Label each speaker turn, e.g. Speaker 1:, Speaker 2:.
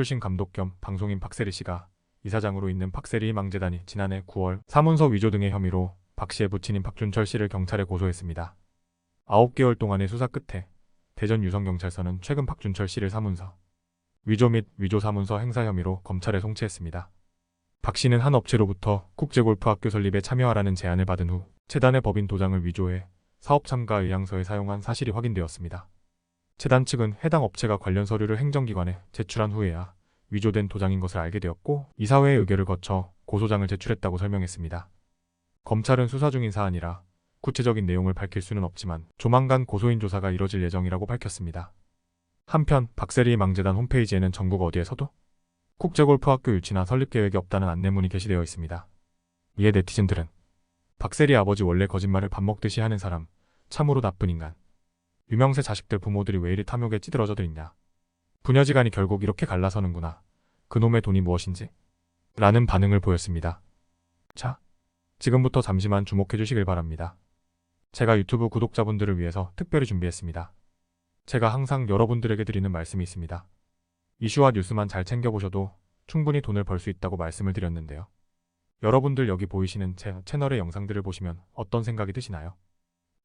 Speaker 1: 출신 감독 겸 방송인 박세리 씨가 이사장으로 있는 박세리 희망재단이 지난해 9월 사문서 위조 등의 혐의로 박 씨의 부친인 박준철 씨를 경찰에 고소했습니다. 9개월 동안의 수사 끝에 대전 유성경찰서는 최근 박준철 씨를 사문서 위조 및 위조 사문서 행사 혐의로 검찰에 송치했습니다. 박 씨는 한 업체로부터 국제골프학교 설립에 참여하라는 제안을 받은 후 재단의 법인 도장을 위조해 사업 참가 의향서에 사용한 사실이 확인되었습니다. 재단 측은 해당 업체가 관련 서류를 행정기관에 제출한 후에야 위조된 도장인 것을 알게 되었고 이사회의 의결을 거쳐 고소장을 제출했다고 설명했습니다. 검찰은 수사 중인 사안이라 구체적인 내용을 밝힐 수는 없지만 조만간 고소인 조사가 이뤄질 예정이라고 밝혔습니다. 한편 박세리 망재단 홈페이지에는 전국 어디에서도 국제골프학교 유치나 설립 계획이 없다는 안내문이 게시되어 있습니다. 이에 네티즌들은 박세리 아버지 원래 거짓말을 밥 먹듯이 하는 사람 참으로 나쁜 인간 유명세 자식들 부모들이 왜 이리 탐욕에 찌들어져들 있냐 부녀지간이 결국 이렇게 갈라서는구나 그놈의 돈이 무엇인지 라는 반응을 보였습니다. 자, 지금부터 잠시만 주목해 주시길 바랍니다. 제가 유튜브 구독자분들을 위해서 특별히 준비했습니다. 제가 항상 여러분들에게 드리는 말씀이 있습니다. 이슈와 뉴스만 잘 챙겨보셔도 충분히 돈을 벌 수 있다고 말씀을 드렸는데요. 여러분들 여기 보이시는 제 채널의 영상들을 보시면 어떤 생각이 드시나요?